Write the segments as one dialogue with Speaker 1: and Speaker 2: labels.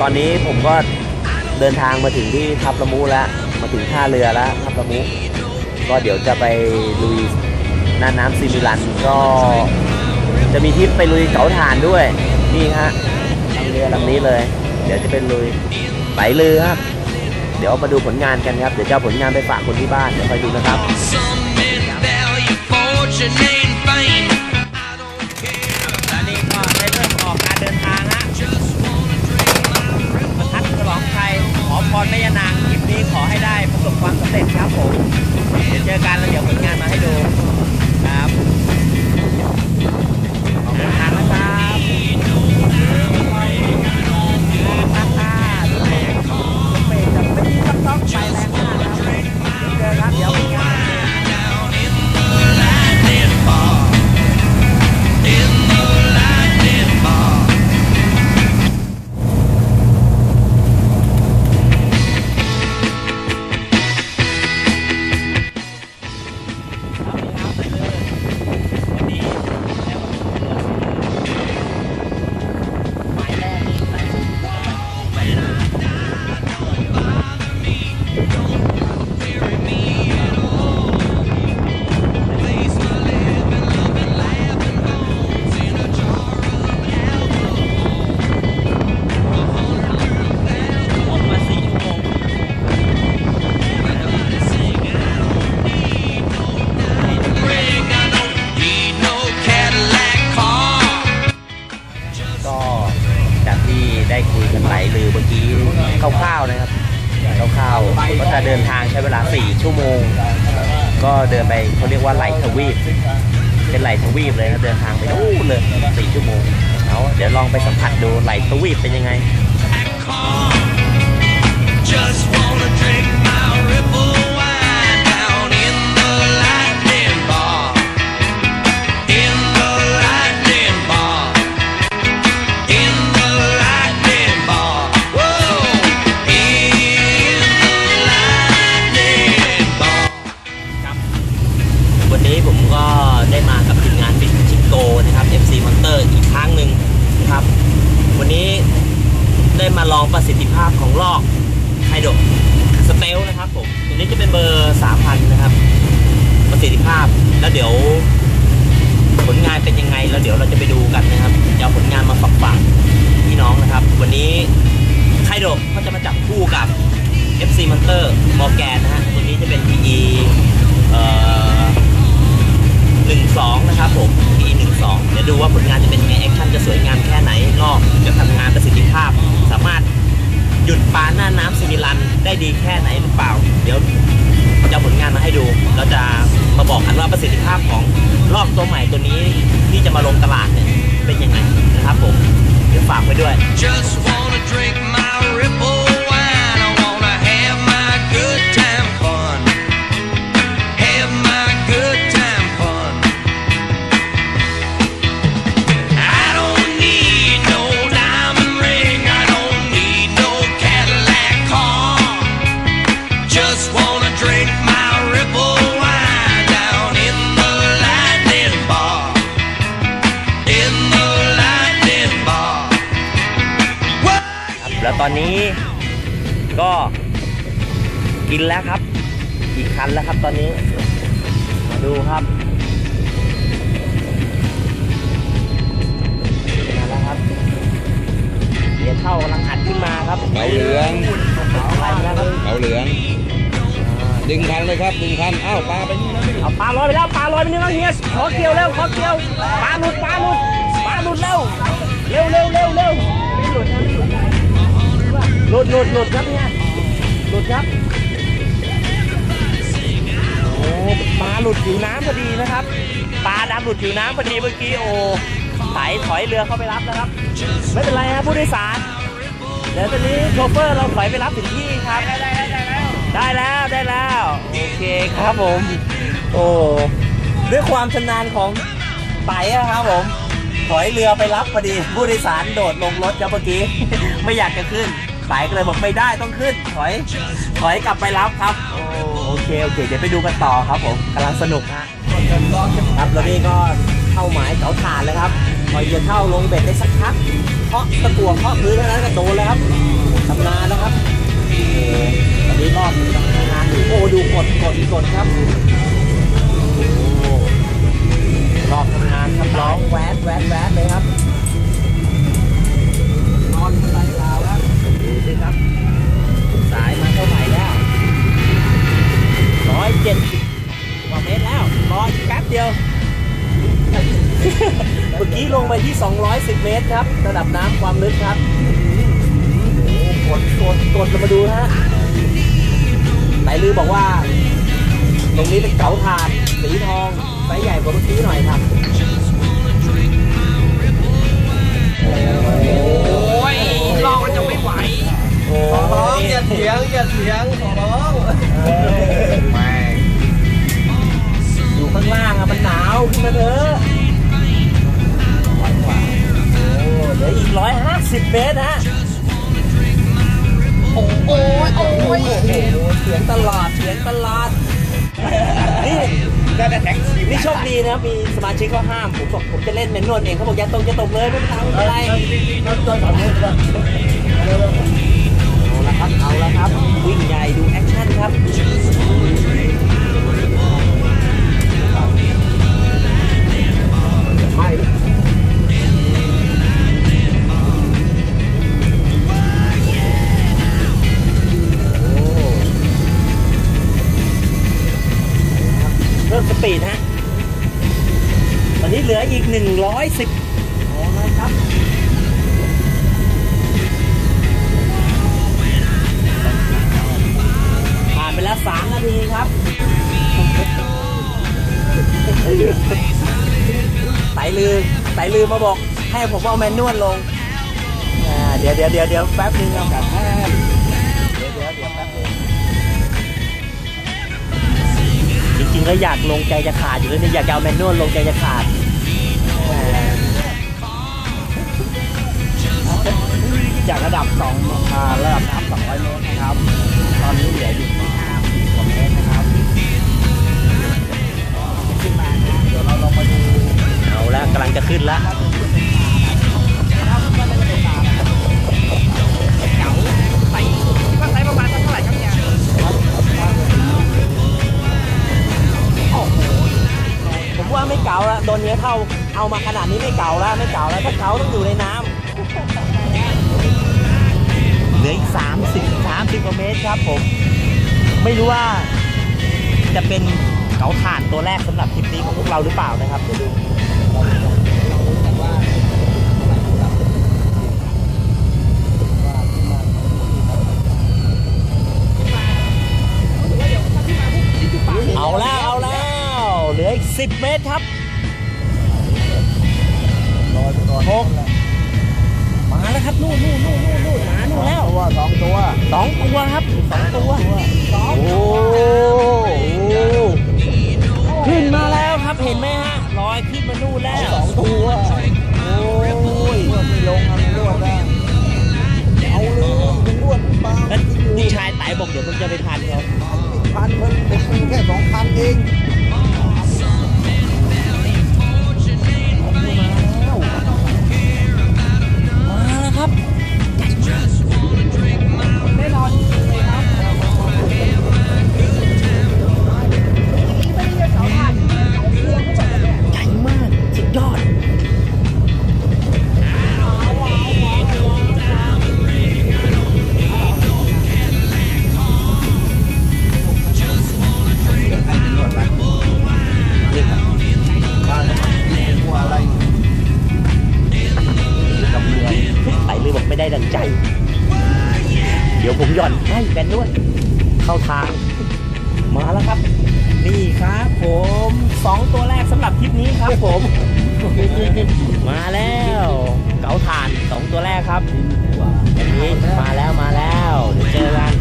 Speaker 1: ตอนนี้ผมก็เดินทางมาถึงที่ทับละมุแล้ว มาถึงท่าเรือแล้วทับละมุก็เดี๋ยวจะไปลุยน่านน้ำซิมิลันก็จะมีทริปไปลุยเก๋าถ่านด้วยนี่ฮะทางเรือลำนี้เลย เดี๋ยวจะเป็นลุยไหลเรือครับ เดี๋ยวมาดูผลงานกันครับ เดี๋ยวจะเอาผลงานไปฝากคนที่บ้านเดี๋ยวคอยดูนะครับ หลลือเมื่อกี้คร่าวๆนะครับคร่าวๆก็จะเดินทางใช้เวลา 4 ชั่วโมง ก็เดินไปเขาเรียกว่าไหลทวีปเป็นไหลทวีปเลยนะเดินทางไปนู่นเลย4ชั่วโมงเอาเดี๋ยวลองไปสัมผัสดูไหลทวีปเป็นยังไง ดรสเตลนะครับผม ตัวนี้จะเป็นเบอร์3,000นะครับ ประสิทธิภาพ แล้วเดี๋ยว ผลงานเป็นยังไง แล้วเดี๋ยวเราจะไปดูกันนะครับ จะเอาผลงานมาฝากฝากพี่น้องนะครับ วันนี้ไฮโดรเขาจะมาจับคู่กับ FC Monster มอร์แกนนะฮะ ตัวนี้จะเป็น PE เอ่อหนึ่งสองนะครับผม P หนึ่งสองเดี๋ยวดูว่าผลงานจะเป็นยังไง ซิมิลันได้ดีแค่ไหนหรือเปล่า เดี๋ยวจะผลงานมาให้ดู เราจะมาบอกกันว่าประสิทธิภาพของลอกตัวใหม่ตัวนี้ที่จะมาลงตลาดเนี่ยเป็นยังไงนะครับผม เดี๋ยวฝากไว้ด้วย ตอนนี้ก็กินแล้วครับกี่คันแล้วครับตอนนี้ มาดูครับมาแล้วครับเหรียญเท่ากำลังอัดขึ้นมาครับ
Speaker 2: เหลาเหลือง
Speaker 1: ไปแล้วครับ
Speaker 2: เหลาเหลืองดึงคันเลยครับดึงคันอ้าวปลาไปนี่นะ
Speaker 1: เอาปลาลอยไปแล้วปลาลอยไปนี่แล้วเฮียขอเกี่ยวเร็วขอเกี่ยวปลาหลุดปลาหลุดปลาหลุดเร็ว ลุดหลุดครับเนี่ยหลุดครับโอ้ปลาหลุดผิวน้ำพอดีนะครับปลาดำหลุดผิวน้ำพอดีเมื่อกี้โอ้ไถถอยเรือเข้าไปรับแล้วครับ ไม่เป็นไรครับผู้โดยสารเดี๋ยวตอนนี้โชเฟอร์เราถอยไปรับถึงที่ครับได้ได้ได้แล้วได้แล้วโอเคครับผม โอ้ด้วยความชำนาญของไต่ครับผมถอยเรือไปรับพอดีผู้โดยสารโดดลงรถครับเมื่อกี้ ไม่อยากจะขึ้น สายก็เลยบอกไม่ได้ต้องขึ้น ถอย ถอยกลับไปรับครับ โอเคโอเค เดี๋ยวไปดูกันต่อครับผมกำลังสนุกฮะครับแล้วนี่ก็เข้าหมายเสาถ่านแล้วครับพอจะเข้าลงเบ็ดได้สักพักเพราะตะกัวเพราะพื้นเท่านั้นก็โดนแล้วครับทำนานแล้วครับตอนนี้รอบทำนานโอ้ดูกดกดกดครับรอบทำงานครับร้องแวดแวดแวดเลยครับ ครับ สายมาเท่าไหร่แล้วร้อยเจ็ดสิบกว่าเมตรแล้วรออีกแป๊บเดียว เมื่อกี้ลงไปที่ 210 เมตรครับ ระดับน้ำความลึกครับโอ้โหกดกดกดเรามาดูฮะไหนลือบอกว่า ตรงนี้เป็นเก๋าถานสีทองไซส์ใหญ่กว่าเมื่อกี้หน่อยครับ ขอร้อง
Speaker 3: อย่าเถียงอย่าเถียงขอร้อง
Speaker 1: อยู่ข้างล่างอะมันหนาวขึ้นมาเถอะโอ้เหลืออีก150เมตรฮะ
Speaker 3: โอ้ยโอ้ย
Speaker 1: โอ้โหเสียงตลอดเสียงตลอดนี่นี่โชคดีนะมีสมาชิกเขาห้ามผมบอกผมจะเล่นแมนนวลเองเขาบอกอย่าตกอย่าตกเลยไม่เป็นไรไม่เป็นไรเอาละ ครับเอาละครับ วิ่งใหญ่ดูแอคชั่นครับเพิ่มสปีดฮะ ตอนนี้เหลืออีก 110 ลือไตลือมาบอก ให้ผมเอาแมนนวลลงอ่าเดี๋ยวเดี๋ยวเดี๋ยวเดี๋ยวแป๊บนึงครับเดี๋ยวเดี๋ยวเดี๋ยวแป๊บนึงจริงๆก็อยากลงใจจะขาดอยู่แล้วเนี่ยอยากจะเอาแมนนวลลงใจจะขาด
Speaker 3: จากระดับสองมาระดับน้ำสองร้อยเมตรนะครับ ตอนนี้เหลืออยู่ ขึ้น
Speaker 1: แล้ว
Speaker 3: เก๋าไซส์ว่าไซส์ประมาณสักเท่าไหร่ครับเนี่ยโอ้โห
Speaker 1: ผมว่าไม่เก่าแล้วโดนเนื้อเท่าเอามาขนาดนี้ไม่เก่าแล้วไม่เก่าแล้วถ้าเก่าต้องอยู่ในน้ำเหลืออีก30 30กว่าเมตรครับผม ไม่รู้ว่าจะเป็นเก๋าถ่านตัวแรกสำหรับทริปนี้ของพวกเราหรือเปล่านะครับเดี๋ยวดู 10 เมตรครับหกมาแล้วครับนู่นนู่นนู่นนู่นนู่นมานู่นแล้ว
Speaker 3: ตัวสองตัว
Speaker 1: สองตัวครับสองตัวโอ้ หย่
Speaker 3: อน
Speaker 1: ให้แบนด้วย เข้าทาง มาแล้วครับ นี่ครับผมสองตัวแรกสำหรับทริปนี้ครับผม มาแล้ว เก๋าถ่านสองตัวแรกครับอันนี้มาแล้วมาแล้วเดี๋ยวเจอกัน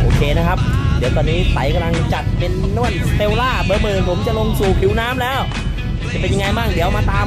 Speaker 1: โอเคนะครับ เดี๋ยวตอนนี้ไต่กำลังจัดเป็นนวลสเตลล่าเบอร์หมื่นผมจะลงสู่ผิวน้ำแล้ว จะเป็นยังไงบ้างเดี๋ยวมาตาม